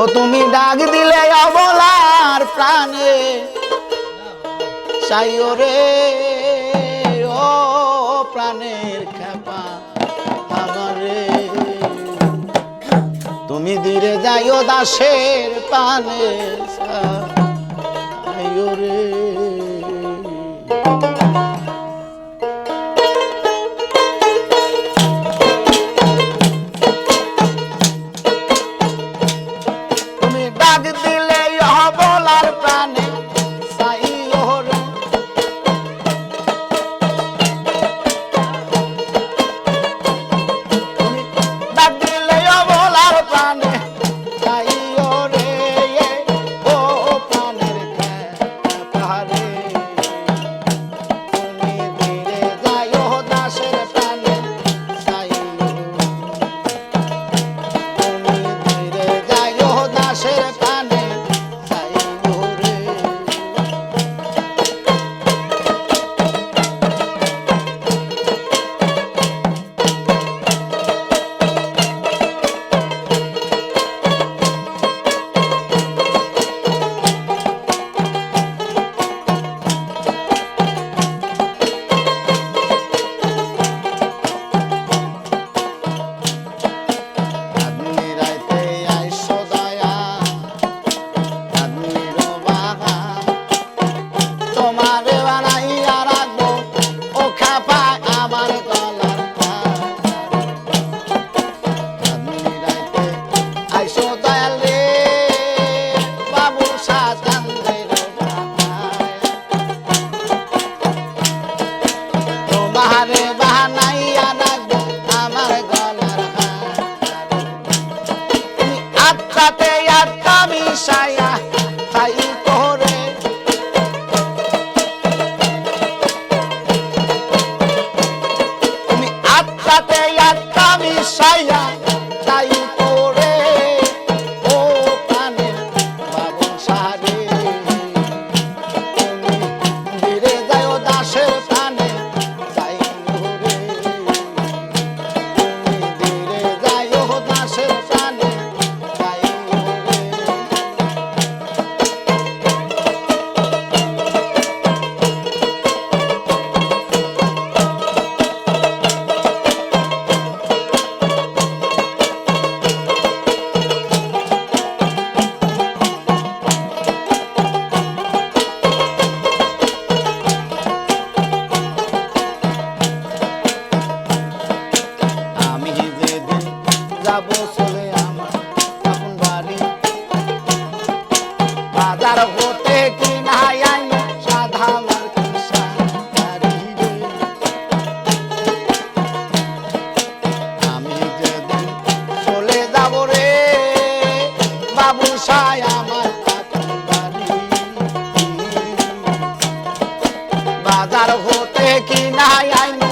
ও তুমি ডাক দিলে অবলার প্রাণে। চাইও ও প্রাণের খেপা আমারে তুমি দিলে যাইও দাসের পানে রে। lot of হতে কি না আইন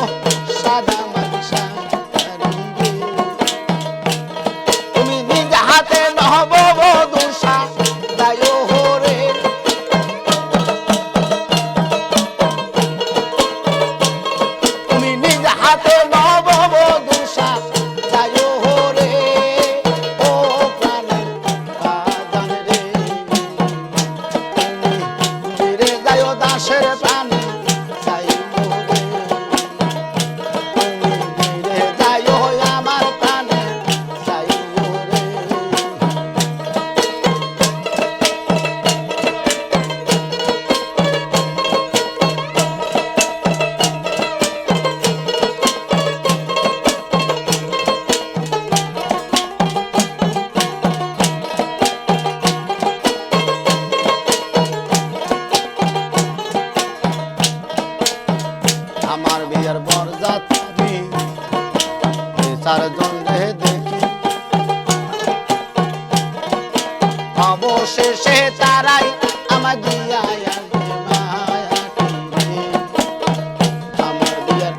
তার জন্যে দেখি। অবশেষে তারাই আমার দিয়া আমার দিয়ার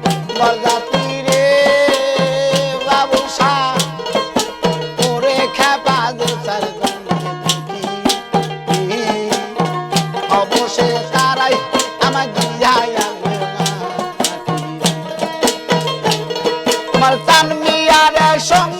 song